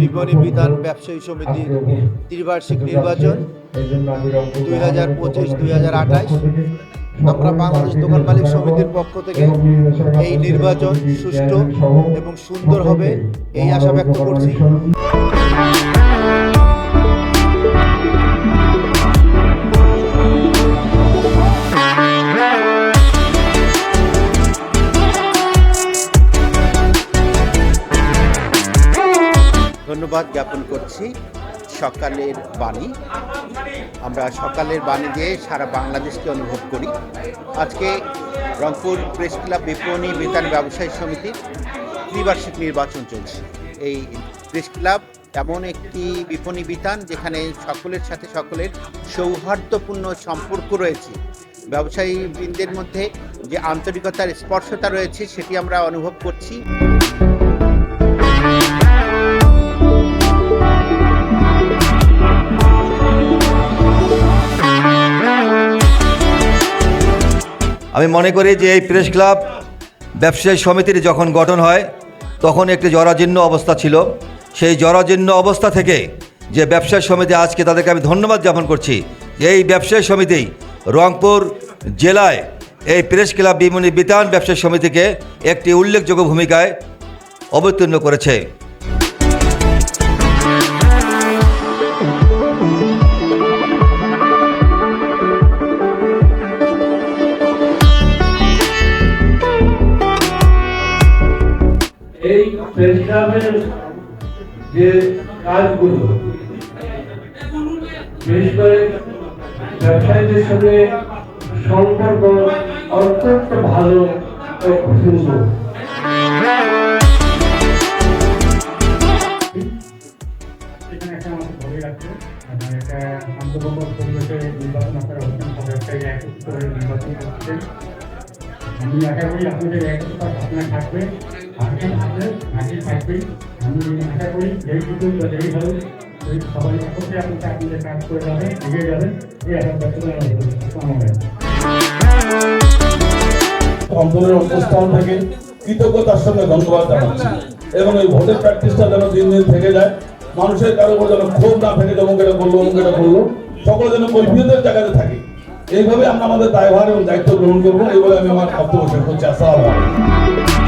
বিপণী বিধান ব্যবসায়ী সমিতির ত্রিবার্ষিক নির্বাচন দুই হাজার পঁচিশ, দুই হাজার আঠাশ। আমরা বাংলাদেশ দোকান মালিক সমিতির পক্ষ থেকে এই নির্বাচন সুষ্ঠু এবং সুন্দর হবে, এই আশা ব্যক্ত করছি। ধন্যবাদ জ্ঞাপন করছি সকালের বাণী। আমরা সকালের বাণী দিয়ে সারা বাংলাদেশকে অনুভব করি। আজকে রংপুর প্রেস ক্লাব বিপণী বিতান ব্যবসায়ী সমিতির ত্রিবার্ষিক নির্বাচন চলছে। এই প্রেস ক্লাব এমন একটি বিপণী বিতান যেখানে সকলের সাথে সকলের সৌহার্দ্যপূর্ণ সম্পর্ক রয়েছে। ব্যবসায়ী বৃন্দের মধ্যে যে আন্তরিকতার স্পর্শতা রয়েছে সেটি আমরা অনুভব করছি। আমি মনে করি যে এই প্রেস ক্লাব ব্যবসায়ী সমিতির যখন গঠন হয়, তখন একটি জরাজীর্ণ অবস্থা ছিল। সেই জরাজীর্ণ অবস্থা থেকে যে ব্যবসায়ী সমিতি আজকে তাদেরকে আমি ধন্যবাদ জ্ঞাপন করছি, এই ব্যবসায়ী সমিতি রংপুর জেলায় এই প্রেস ক্লাব বিমনি বিতান ব্যবসায়ী সমিতিকে একটি উল্লেখযোগ্য ভূমিকায় অবতীর্ণ করেছে। প্রেস যে কাজগুলো, বিশেষ করে ব্যবসায়ীদের সঙ্গে সম্পর্ক অত্যন্ত ভালো ও সুন্দর। মানে আপনারা একত্রিত আমি আশা করি আপনাদের একতা ভাবনা থাকবে। হাসি থাকবে আমি আশা করি হোক সবাই আপনাদের কাজ করে যাবেন এগিয়ে যাবেন এই অন্তরের থেকে কৃতজ্ঞতার সঙ্গে ধন্যবাদ জানাচ্ছি। এবং এই ভোটের প্র্যাকটিসটা যেন দিন দিন থেকে যায়, মানুষের কারও উপর যেন ক্ষোভ না থেকে যেমন এটা করল, অমুক এটা করল, সকলে যেন কৈফিয়তের জায়গাতে থাকে। এইভাবে আমরা আমাদের দায়ভার এবং দায়িত্ব গ্রহণ করব, এইভাবে আমি আমার বক্তব্য শেষ করছি। আসসালামু